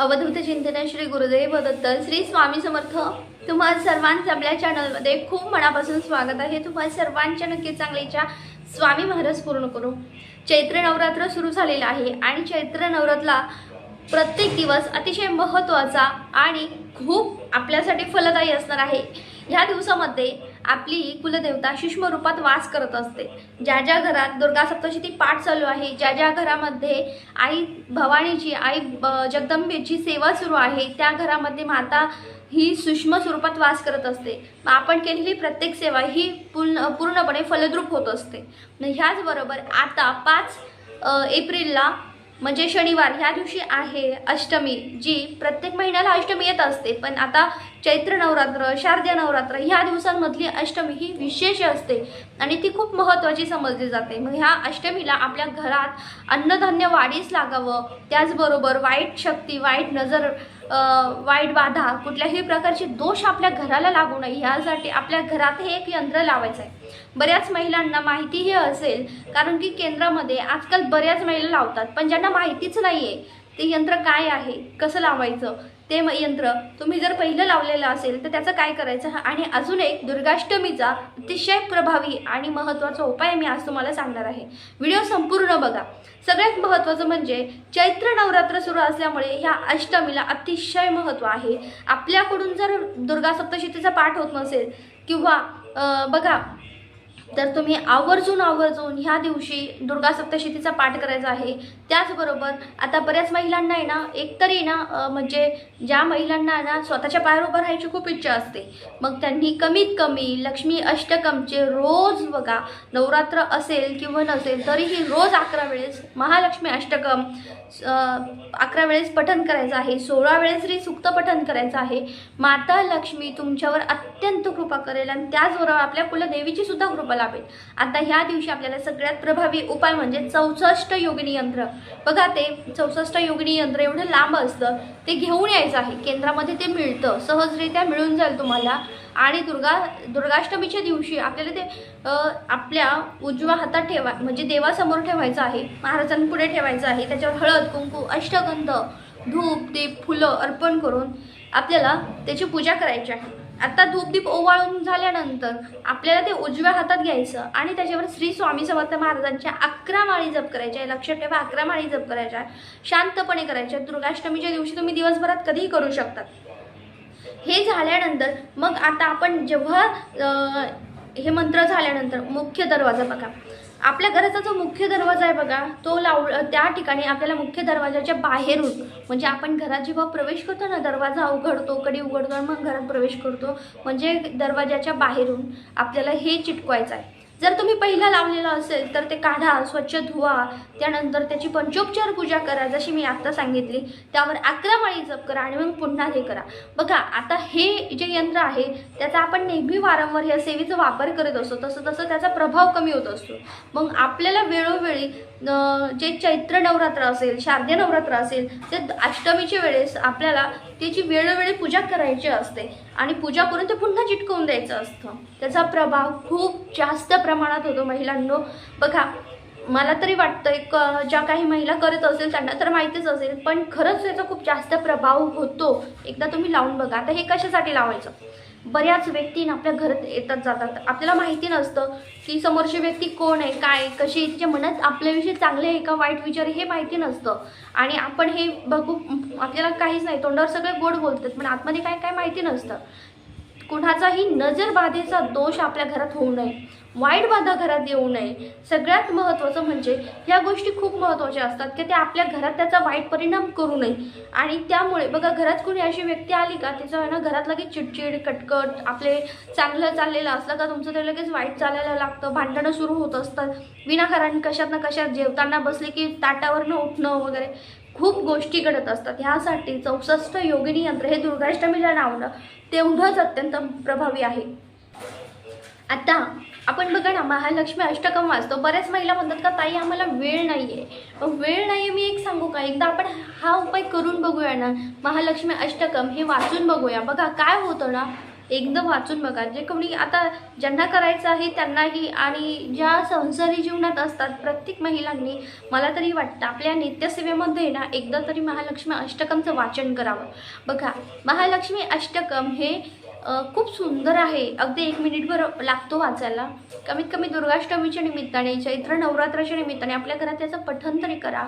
अवधूत चिंतन श्री गुरुदेव दत्त श्री स्वामी समर्थ. तुम्हा सर्वांचं आपल्या चॅनलमध्ये खूप मनापासून स्वागत आहे. तुम्हा सर्वांच्या नक्की चांगलीच्या स्वामी महाराज पूर्ण करू चैत्र नवरात्र सुरू झालेलं आहे आणि चैत्र नवरात्रला प्रत्येक दिवस अतिशय महत्त्वाचा आणि खूप आपल्यासाठी फलदायी असणार आहे. ह्या दिवसामध्ये आपली कुलदेवता सूक्ष्म रूपात वास करत असते. ज्या ज्या घरात दुर्गा सप्तशती पाठ चालू आहे ज्या ज्या घरामध्ये आई भवानीची आई जगदंबेची सेवा सुरू आहे त्या घरामध्ये माता ही सूक्ष्म स्वरूपात वास करत असते. आपण केलेली प्रत्येक सेवा ही पूर्ण पूर्णपणे फलद्रूप होत असते. ह्याचबरोबर आता पाच एप्रिलला म्हणजे शनिवार ह्या दिवशी आहे अष्टमी जी प्रत्येक महिन्याला अष्टमी येत असते. पण आता चैत्र नवरात्र शारदीय नवरात्र ह्या दिवसांमधली अष्टमी ही विशेष असते. आणि ती खूप महत्त्वाची समजली जाते. मग ह्या अष्टमीला आपल्या घरात अन्नधान्य वाढीस लागावं. त्याचबरोबर वाईट शक्ती वाईट नजर वाईट बाधा कुठल्याही प्रकारचे दोष आपल्या घराला लागू नये. ह्यासाठी आपल्या घरात हे एक यंत्र लावायचं आहे बऱ्याच महिलांना माहितीही असेल कारण की केंद्रामध्ये आजकाल बऱ्याच महिला लावतात पण ज्यांना माहितीच नाही आहे ते यंत्र काय आहे कसं लावायचं ते म- यंत्र तुम्ही जर पहिलं लावलेलं असेल तर त्याचं काय करायचं? आणि अजून एक दुर्गाष्टमीचा अतिशय प्रभावी आणि महत्त्वाचा उपाय मी आज तुम्हाला सांगणार आहे. व्हिडिओ संपूर्ण बघा. सगळ्यात महत्त्वाचं म्हणजे चैत्र नवरात्र सुरू असल्यामुळे ह्या अष्टमीला अतिशय महत्त्व आहे. आपल्याकडून जर दुर्गा सप्तशतीचा पाठ होत नसेल किंवा बघा तर तुम्ही आवर्जून आवर्जून ह्या दिवशी दुर्गा सप्तशतीचा पाठ करायचा आहे. त्याचबरोबर आता बऱ्याच महिलांना आहे ना एकतरी ना म्हणजे ज्या महिलांना आहे ना स्वतःच्या पायावर उभं राहायची खूप इच्छा असते. मग त्यांनी कमीत कमी लक्ष्मी अष्टकमचे रोज बघा नवरात्र असेल किंवा नसेल तरीही रोज अकरा वेळेस महालक्ष्मी अष्टकम अकरा वेळेस पठन करायचं आहे. सोळा वेळेस तरी सुक्त पठन करायचं आहे. माता लक्ष्मी तुमच्यावर अत्यंत कृपा करेल आणि त्याचबरोबर आपल्या कुलदेवीची सुद्धा कृपा लाभेल आता ह्या दिवशी आपल्याला सगळ्यात प्रभावी उपाय म्हणजे चौसष्ट योगिनी यंत्र. बघा ते चौसष्ट योगिनी यंत्र एवढं लांब असतं ते घेऊन यायचं आहे. केंद्रामध्ये ते मिळतं. सहजरित्या मिळून जाईल तुम्हाला. आणि दुर्गा दुर्गाष्टमीच्या दिवशी आपल्याला ते आपल्या उजव्या हातात ठेवा म्हणजे देवासमोर ठेवायचं आहे. महाराजांपुढे ठेवायचं आहे. त्याच्यावर हळद कुंकू अष्टगंध धूप दीप फुलं अर्पण करून आपल्याला त्याची पूजा करायची आहे. आता धूपदीप ओवाळून झाल्यानंतर आपल्याला ते उजव्या हातात घ्यायचं आणि त्याच्यावर श्री स्वामी समर्थ महाराजांच्या अकरा माळी जप करायच्या आहे. लक्षात ठेवा अकरा माळी जप करायच्या आहे. शांतपणे करायच्या दुर्गाष्टमीच्या दिवशी तुम्ही दिवसभरात कधीही करू शकतात हे झाल्यानंतर मग आता आपण जेव्हा हे मंत्र झाल्यानंतर मुख्य दरवाजा बघा. आपल्या घराचा जो मुख्य दरवाजा आहे बघा तो लाव त्या ठिकाणी आपल्याला मुख्य दरवाजाच्या बाहेरून म्हणजे आपण घरात जेव्हा प्रवेश करतो ना दरवाजा उघडतो कडी उघडतो आणि मग घरात प्रवेश करतो म्हणजे दरवाजाच्या बाहेरून आपल्याला हे चिटकवायचं आहे. जर तुम्ही पहिला लावलेला असेल तर ते काढा स्वच्छ धुवा. त्यानंतर त्याची पंचोपचार पूजा करा जशी मी आत्ता सांगितली. त्यावर अकरा माळी जप करा आणि मग पुन्हा हे करा. बघा आता हे जे यंत्र आहे त्याचा आपण नेहमी वारंवार या सेवेचा वापर करत असतो. तसं तसं त्याचा प्रभाव कमी होत असतो. मग आपल्याला वेळोवेळी जे चैत्र नवरात्र असेल शारदीय नवरात्र असेल ते अष्टमीच्या वेळेस आपल्याला त्याची वेळोवेळी पूजा करायची असते. आणि पूजा करून ते पुन्हा चिटकवून द्यायचं असतं. त्याचा प्रभाव खूप जास्त प्रमाणात होतो महिलांनो. बघा मला तरी वाटतं क ज्या काही महिला करत असेल त्यांना तर माहितीच असेल पण खरंच याचा खूप जास्त प्रभाव होतो. एकदा तुम्ही लावून बघा. आता हे कशासाठी लावायचं? बऱ्याच व्यक्तीनं आपल्या घरात येतात जातात. आपल्याला माहिती नसतं की समोरची व्यक्ती कोण आहे काय कशी आहे, तिच्या मनात आपल्याविषयी चांगले आहे का वाईट विचार आहे हे माहिती नसतं. आणि आपण हे बघू आपल्याला काहीच नाही तोंडावर सगळे गोड बोलतात पण आतमध्ये काय काय माहिती नसतं. कुणाचाही नजरबाधेचा दोष आपल्या घरात होऊ नये. वाईट बाधा घरात येऊ नये. सगळ्यात महत्त्वाचं म्हणजे ह्या गोष्टी खूप महत्त्वाच्या असतात की त्या आपल्या घरात त्याचा वाईट परिणाम करू नये. आणि त्यामुळे बघा घरात कोणी अशी व्यक्ती आली का तिचं आहे ना घरात लगेच चिडचिड कटकट आपले चांगलं चाललेलं असलं का तुमचं ते लगेच वाईट चालायला लागतं भांडणं सुरू होत असतात. विनाकारण कशात ना कशात जेवताना बसले की ताटावरनं उठणं वगैरे खूप गोष्टी घडत असतात. ह्यासाठी चौसष्ट योगिनी यंत्र हे दुर्गाष्टमीला लावणं तेवढंच अत्यंत प्रभावी आहे. आता आपण बघा ना महालक्ष्मी अष्टकम वाचतो. बऱ्याच महिला म्हणतात का ताई आम्हाला वेळ नाही आहे मग वेळ नाही आहे मी एक सांगू का? एकदा आपण हा उपाय करून बघूया ना. महालक्ष्मी अष्टकम हे वाचून बघूया. बघा काय होतं ना एकदम वाचून बघा. जे कोणी आता ज्यांना करायचं आहे त्यांनाही आणि ज्या संसारी जीवनात असतात प्रत्येक महिलांनी मला तरी वाटतं आपल्या नित्यसेवेमध्ये ना एकदा तरी महालक्ष्मी अष्टकमचं वाचन करावं. बघा महालक्ष्मी अष्टकम हे खूप सुंदर आहे. अगदी एक मिनिटभर लागतो वाचायला. कमीत कमी दुर्गाष्टमीच्या निमित्ताने चैत्र नवरात्राच्या निमित्ताने आपल्या घरात त्याचं पठन तरी करा.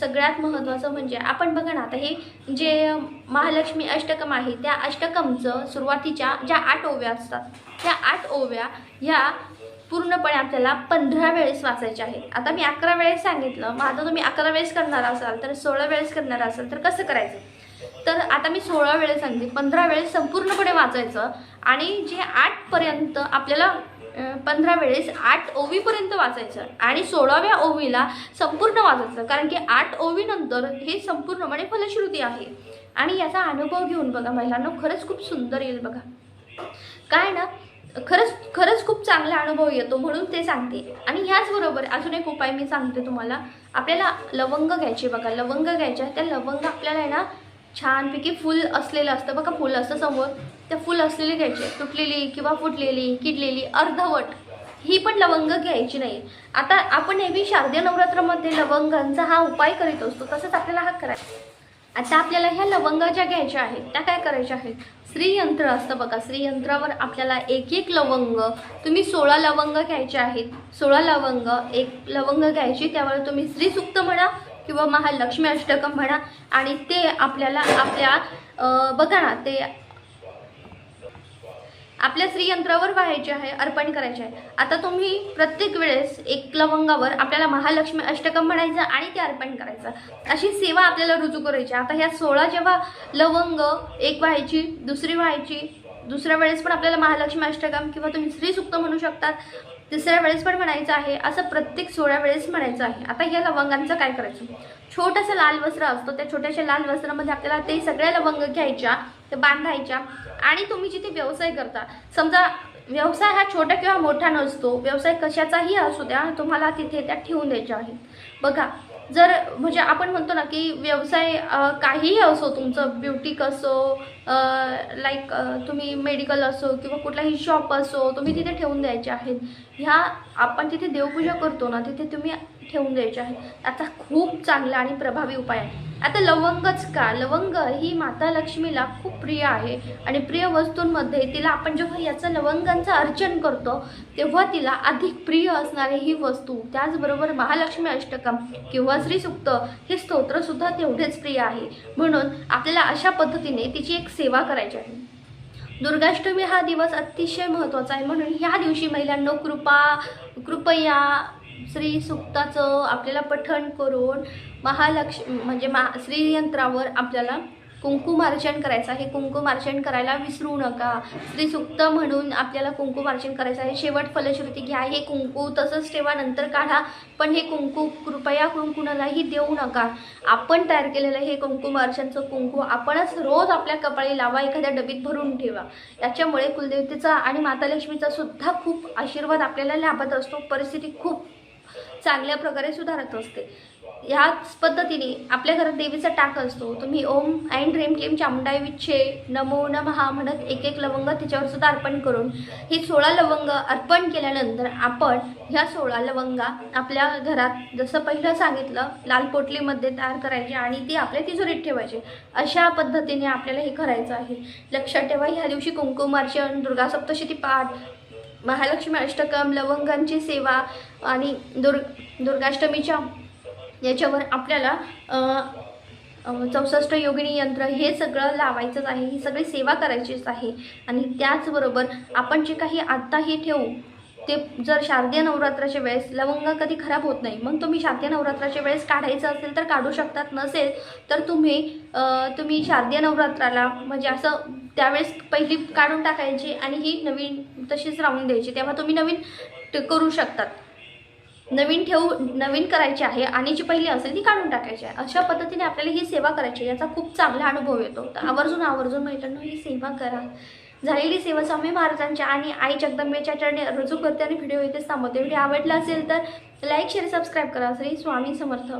सगळ्यात महत्त्वाचं म्हणजे आपण बघा ना आता हे जे महालक्ष्मी अष्टकम आहे त्या अष्टकमचं सुरुवातीच्या ज्या आठ ओव्या असतात त्या आठ ओव्या ह्या पूर्णपणे आपल्याला पंधरा वेळेस वाचायच्या आहेत. आता मी अकरा वेळेस सांगितलं मग आता तुम्ही अकरा वेळेस करणार असाल तर सोळा वेळेस करणार असाल तर कसं करायचं? तर आता मी सोळा वेळेस सांगते पंधरा वेळेस संपूर्णपणे वाचायचं आणि जे आठपर्यंत आपल्याला पंधरा वेळेस आठ ओवीपर्यंत वाचायचं आणि सोळाव्या ओवीला संपूर्ण वाचायचं कारण की आठ ओवीनंतर हे संपूर्णपणे फलश्रुती आहे. आणि याचा अनुभव घेऊन बघा महिलांना खरंच खूप सुंदर येईल बघा. काय ना खरंच खरंच खूप चांगला अनुभव येतो म्हणून ते सांगते. आणि ह्याचबरोबर अजून एक उपाय मी सांगते तुम्हाला. आपल्याला लवंग घ्यायचे बघा लवंग घ्यायच्या त्या लवंग आपल्याला आहे ना छानपैकी फुल असलेलं असतं. बघा फुल असतं समोर. त्या फुल असलेली घ्यायचे. तुटलेली किंवा फुटलेली किडलेली अर्धवट. ही पण लवंग घ्यायची नाही. आता आपण नेहमी शारदीय नवरात्रामध्ये लवंगांचा हा उपाय करीत असतो. तसंच आपल्याला हा करायचा आता आपल्याला ह्या लवंगा ज्या घ्यायच्या आहेत त्या काय करायच्या आहेत? श्रीयंत्र असतं बघा. श्रीयंत्रावर आपल्याला एक एक लवंग तुम्ही सोळा लवंग घ्यायचे आहेत. सोळा लवंग एक लवंग घ्यायची. त्यावर तुम्ही श्रीसुक्त म्हणा किंवा महालक्ष्मी अष्टकम म्हणा आणि ते आपल्याला आपल्या बघा ना ते आपल्या श्रीयंत्रावर व्हायचे आहे अर्पण करायचे आहे. आता तुम्ही प्रत्येक वेळेस एक लवंगावर आपल्याला महालक्ष्मी अष्टकम म्हणायचं आणि ते अर्पण करायचं. अशी सेवा आपल्याला रुजू करायची. आता ह्या सोळा जेव्हा लवंग एक व्हायची दुसरी व्हायची दुसऱ्या वेळेस पण आपल्याला महालक्ष्मी अष्टकम किंवा तुम्ही श्रीसुक्त म्हणू शकतात. तिसऱ्या वेळेस पण म्हणायचं आहे असं प्रत्येक सोळा वेळेस म्हणायचं आहे. आता ह्या लवंगांचं काय करायचं? छोटंसं लाल वस्त्र असतो त्या छोट्याशा लाल वस्त्रामध्ये आपल्याला ते सगळ्या लवंग घ्यायच्या ते बांधायच्या आणि तुम्ही जिथे व्यवसाय करता समजा व्यवसाय हा छोटा किंवा मोठा नसतो व्यवसाय कशाचाही असू द्या तुम्हाला तिथे त्या ठेवून द्यायच्या आहेत. बघा जर म्हणजे आपण म्हणतो ना की व्यवसाय काहीही असो तुमचं ब्युटिक असो लाईक तुम्ही मेडिकल असो किंवा कुठलाही शॉप असो तुम्ही तिथे ठेवून द्यायचे आहेत. ह्या आपण तिथे देवपूजा करतो ना तिथे तुम्ही ठेवून द्यायचे आहेत. त्याचा खूप चांगला आणि प्रभावी उपाय आहे. आता लवंगच का? लवंग ही माता लक्ष्मीला खूप प्रिय आहे. आणि प्रिय वस्तूंमध्ये तिला आपण जेव्हा याचं लवंगांचं अर्चन करतो तेव्हा तिला अधिक प्रिय असणारी ही वस्तू त्याचबरोबर महालक्ष्मी अष्टकम किंवा श्रीसुक्त हे स्तोत्रसुद्धा तेवढेच प्रिय आहे. म्हणून आपल्याला अशा पद्धतीने तिची एक सेवा करायची आहे. दुर्गाष्टमी हा दिवस अतिशय महत्त्वाचा आहे. म्हणून ह्या दिवशी महिलांनो कृपा कृपया श्री सुक्ताचं आपल्याला पठण करून महालक्ष्मी म्हणजे महा श्रीयंत्रावर आपल्याला कुंकुमार्चन करायचं आहे. कुंकुमार्चन करायला विसरू नका. श्री सुक्त म्हणून आपल्याला कुंकुमार्चन करायचं आहे. शेवट फलश्रुती घ्या. हे कुंकू तसंच ठेवा नंतर काढा. पण हे कुंकू कृपया करून कुणालाही देऊ नका. आपण तयार केलेलं हे कुंकुमार्चनचं कुंकू आपणच रोज आपल्या कपाळी लावा एखाद्या डबीत भरून ठेवा. याच्यामुळे कुलदेवतेचा आणि मातालक्ष्मीचा सुद्धा खूप आशीर्वाद आपल्याला लाभत असतो. परिस्थिती खूप चांगल्या प्रकारे सुधारत असते. ह्याच पद्धतीने आपल्या घरात देवीचा टाक असतो. तुम्ही ओम अँड रेम क्लीम चामुंडाई विच्छे नमो नमहा म्हणत एक एक लवंग त्याच्यावर सुद्धा अर्पण करून ही सोळा लवंग अर्पण केल्यानंतर आपण ह्या सोळा लवंगा आपल्या घरात जसं पहिलं सांगितलं लाल पोटलीमध्ये तयार करायचे आणि ती आपल्या तिजोरीत ठेवायची. अशा पद्धतीने आपल्याला हे करायचं आहे. लक्षात ठेवा ह्या दिवशी कुंकुमार्चन दुर्गा सप्तशती पाठ महालक्ष्मी अष्टकम लवंगांची सेवा आणि दुर् दुर्गाष्टमीच्या याच्यावर आपल्याला चौसष्ट योगिनी यंत्र हे सगळं लावायचंच आहे ही सगळी सेवा करायचीच आहे. आणि त्याचबरोबर आपण जे काही आत्ताही ठेवू ते जर शारदीय नवरात्राच्या वेळेस लवंग कधी खराब होत नाही मग तुम्ही शारदीय नवरात्राच्या वेळेस काढायचं असेल तर काढू शकतात नसेल तर तुम्ही तुम्ही शारदीय नवरात्राला म्हणजे असं त्यावेळेस पहिली काढून टाकायची आणि ही नवीन तशीच राहून द्यायची तेव्हा तुम्ही नवीन करू शकतात. नवीन ठेवू नवीन करायची आहे आणि जी पहिली असेल ती काढून टाकायची आहे. अशा पद्धतीने आपल्याला ही सेवा करायची आहे. याचा खूप चांगला अनुभव येतो. तर आवर्जून आवर्जून मैत्रिणी ही सेवा करा. झालेली सेवा स्वामी महाराजांच्या आणि आई जगदंबेच्या चरणी रुजू करते आणि व्हिडिओ इथेच थांबवते. व्हिडिओ आवडला असेल तर लाईक शेअर सबस्क्राईब करा. श्री स्वामी समर्थ.